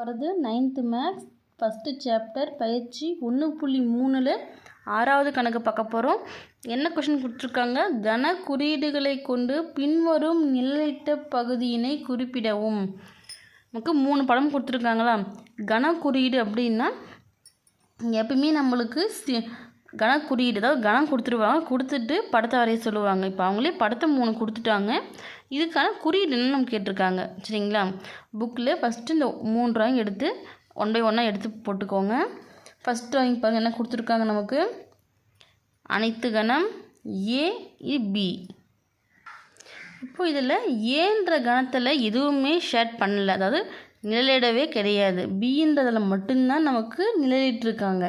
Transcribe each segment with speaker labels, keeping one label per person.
Speaker 1: வரது ninth maths first chapter பயிற்சி ஒன்று புள்ளி மூணில் ஆறாவது கணக்கு பார்க்க போகிறோம் என்ன கொஷின் கொடுத்துருக்காங்க? கன குறியீடுகளை கொண்டு பின்வரும் நிழலிட்ட பகுதியினை குறிப்பிடவும். நமக்கு மூணு படம் கொடுத்துருக்காங்களா? கன குறியீடு அப்படின்னா எப்பயுமே நம்மளுக்கு சி கன குறியீடு அதாவது கணம் கொடுத்துருவாங்க. கொடுத்துட்டு படத்தை வரைய சொல்லுவாங்க. இப்போ அவங்களே படத்தை மூணு கொடுத்துட்டாங்க. இதுக்கான குறியீடு என்ன நம்ம கேட்டிருக்காங்க. சரிங்களா? புக்கில் ஃபஸ்ட்டு இந்த மூணு ட்ராயிங் எடுத்து ஒன் பை ஒன்னாக எடுத்து போட்டுக்கோங்க. ஃபஸ்ட் ட்ராயிங் பாருங்கள் என்ன கொடுத்துருக்காங்க நமக்கு? அனைத்து கணம் ஏ பி இப்போ இதில் ஏன்ற கணத்தில் எதுவுமே ஷேட் பண்ணல. அதாவது நிழலிடவே கிடையாது. பின்றதில் மட்டும்தான் நமக்கு நிழலிட்டிருக்காங்க.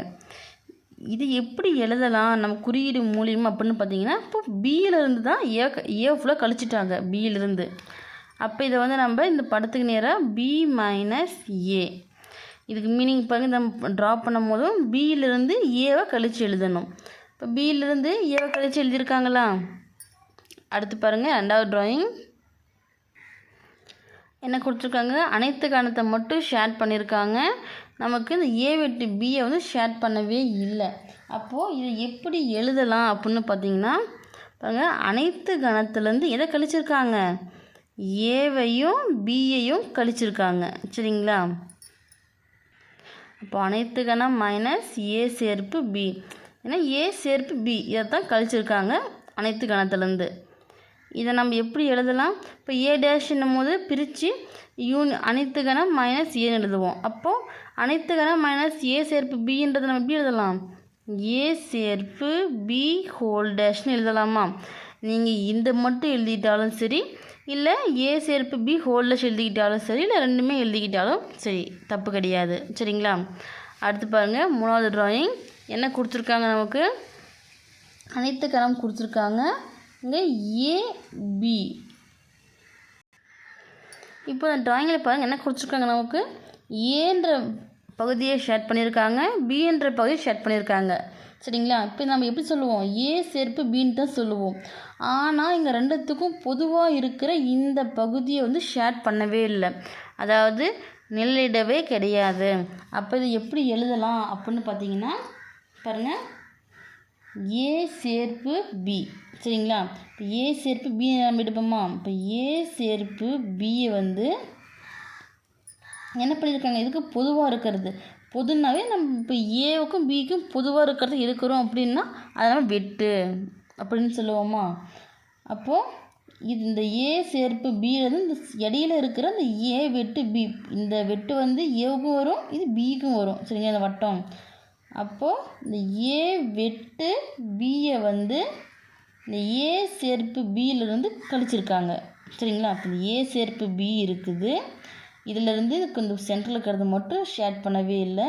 Speaker 1: இது எப்படி எழுதலாம்? நம்ம குறியீடு மூலியம் அப்படின்னு பார்த்தீங்கன்னா இப்போ பியிலிருந்து தான் ஏ ஏ ஃபுல்லாக கழிச்சிட்டாங்க பியிலிருந்து அப்போ இதை வந்து நம்ம இந்த படத்துக்கு நேராக பி மைனஸ் ஏ இதுக்கு மீனிங் பாருங்க நம்ம ட்ரா பண்ணும் போதும் பியிலிருந்து ஏவை கழித்து எழுதணும். இப்போ பியிலிருந்து ஏவை கழித்து எழுதியிருக்காங்களா? அடுத்து பாருங்கள் ரெண்டாவது ட்ராயிங் என்ன கொடுத்துருக்காங்க? அனைத்து கணத்தை மட்டும் ஷேர் பண்ணியிருக்காங்க நமக்கு இந்த ஏ வெட்டு பியை வந்து ஷேர் பண்ணவே இல்லை. அப்போது இதை எப்படி எழுதலாம் அப்படின்னு பார்த்தீங்கன்னா பாருங்கள் அனைத்து கணத்துலேருந்து எதை கழிச்சிருக்காங்க? ஏவையும் பியையும் கழிச்சிருக்காங்க. சரிங்களா? அப்போ அனைத்து கணம் மைனஸ் ஏ சேர்ப்பு பி ஏன்னா ஏ சேர்ப்பு பி இதை தான் கழிச்சிருக்காங்க அனைத்து கணத்துலேருந்து. இதை நம்ம எப்படி எழுதலாம்? இப்போ ஏ டேஷ்ன்னும் போது பிரித்து யூன் அனைத்து கணம் மைனஸ் ஏன்னு எழுதுவோம். அப்போது அனைத்து கணம் மைனஸ் ஏ சேர்ப்பு பின்றதை நம்ம எப்படி எழுதலாம்? ஏ சேர்ப்பு பி ஹோல் டேஷ்னு எழுதலாமா? நீங்கள் இந்த மட்டும் எழுதிட்டாலும் சரி இல்லை ஏ சேர்ப்பு பி ஹோல் டேஷ் எழுதிக்கிட்டாலும் சரி இல்லை ரெண்டுமே எழுதிக்கிட்டாலும் சரி தப்பு கிடையாது. சரிங்களா? அடுத்து பாருங்கள் மூணாவது ட்ராயிங் என்ன கொடுத்துருக்காங்க நமக்கு? அனைத்து கணம் கொடுத்துருக்காங்க. இங்கே ஏபி இப்போ இந்த ட்ராயிங்கில் பாருங்கள் என்ன கொடுத்துருக்காங்க நமக்கு? ஏன்ற பகுதியை ஷேட் பண்ணியிருக்காங்க பின்ற பகுதியை ஷேட் பண்ணியிருக்காங்க. சரிங்களா? இப்போ நம்ம எப்படி சொல்லுவோம்? ஏ சேர்ப்பு பின்னு தான் சொல்லுவோம். ஆனால் இங்கே ரெண்டுத்துக்கும் பொதுவாக இருக்கிற இந்த பகுதியை வந்து ஷேட் பண்ணவே இல்லை. அதாவது நிழலிடவே கிடையாது. அப்போ இது எப்படி எழுதலாம் அப்படின்னு பார்த்தீங்கன்னா பாருங்கள் ஏ சேர்ப்பு பி சரிங்களா? இப்போ ஏ சேர்ப்பு பி நம்ம எடுப்போமா? இப்போ ஏ சேர்ப்பு பியை வந்து என்ன பண்ணியிருக்காங்க இதுக்கு பொதுவாக இருக்கிறது. பொதுனாவே நம்ம இப்போ ஏவுக்கும் பிக்கும் பொதுவாக இருக்கிறது எடுக்கிறோம் அப்படின்னா அதனால் வெட்டு அப்படின்னு சொல்லுவோமா? அப்போது இது இந்த ஏ சேர்ப்பு பியிலேருந்து இந்த இடையில இருக்கிற இந்த ஏ வெட்டு பி இந்த வெட்டு வந்து ஏவுக்கும் வரும் இது பிக்கும் வரும். சரிங்களா? இந்த வட்டம். அப்போது இந்த ஏ வெட்டு பியை வந்து இந்த ஏ சேர்ப்பு பியிலிருந்து கழிச்சிருக்காங்க. சரிங்களா? அப்போ இந்த ஏ சேர்ப்பு பி இருக்குது. இதிலிருந்து இந்த சென்டரில் இருக்கிறத மட்டும் ஷேட் பண்ணவே இல்லை.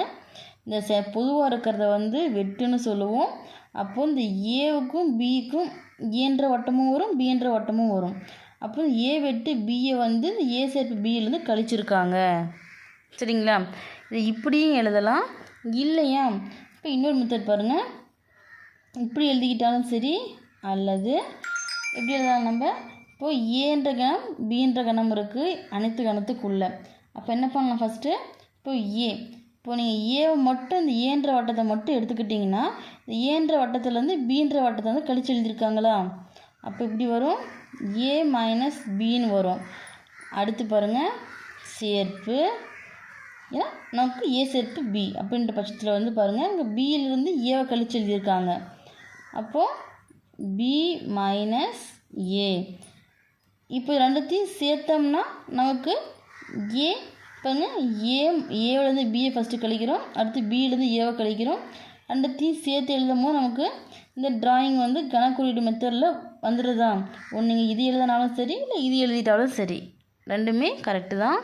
Speaker 1: இந்த செ பொதுவாக இருக்கிறத வந்து வெட்டுன்னு சொல்லுவோம். அப்போது இந்த ஏவுக்கும் பிக்கும் ஏன்ற e வட்டமும் வரும் பின்ற வட்டமும் வரும். அப்புறம் ஏ வெட்டு பியை வந்து இந்த ஏ சேர்ப்பு பியிலேருந்து கழிச்சிருக்காங்க. சரிங்களா? இதை இப்படியும் எழுதலாம். இல்லையா? இப்போ இன்னொரு மெத்தட் பாருங்கள் இப்படி எழுதிக்கிட்டாலும் சரி அல்லது எப்படி எழுதலாம் நம்ம? இப்போது ஏன்ற கணம் பின்ற கணம் இருக்குது அனைத்து கணத்துக்குள்ளே. அப்போ என்ன பண்ணலாம் ஃபஸ்ட்டு இப்போ ஏ இப்போ நீங்கள் ஏவை மட்டும் இந்த ஏன்ற வட்டத்தை மட்டும் எடுத்துக்கிட்டிங்கன்னா இந்த ஏன்ற வட்டத்துலேருந்து பீன்ற வட்டத்தை வந்து கழிச்சு எழுதியிருக்காங்களா? அப்போ இப்படி வரும்? ஏ மைனஸ் பின்னு வரும். அடுத்து பாருங்கள் சேர்ப்பு ஏன்னா நமக்கு ஏ சேர்ப்பு பி அப்படின்ற பட்சத்தில் வந்து பாருங்கள் இங்கே பியிலிருந்து ஏவை கழிச்சு எழுதியிருக்காங்க. அப்போது பி மைனஸ் ஏ இப்போ ரெண்டுத்தையும் சேர்த்தோம்னா நமக்கு ஏ பாருங்க ஏ ஏவிலேருந்து பிஏ ஃபஸ்ட்டு கழிக்கிறோம் அடுத்து பியிலேருந்து ஏவை கழிக்கிறோம். ரெண்டுத்தையும் சேர்த்து எழுதும் போது நமக்கு இந்த ட்ராயிங் வந்து கணக்குறியீடு மெத்தடில் வந்துடுதான் ஒன்று நீங்கள் இது எழுதினாலும் சரி இல்லை இது எழுதிட்டாலும் சரி. ரெண்டுமே கரெக்டு தான்.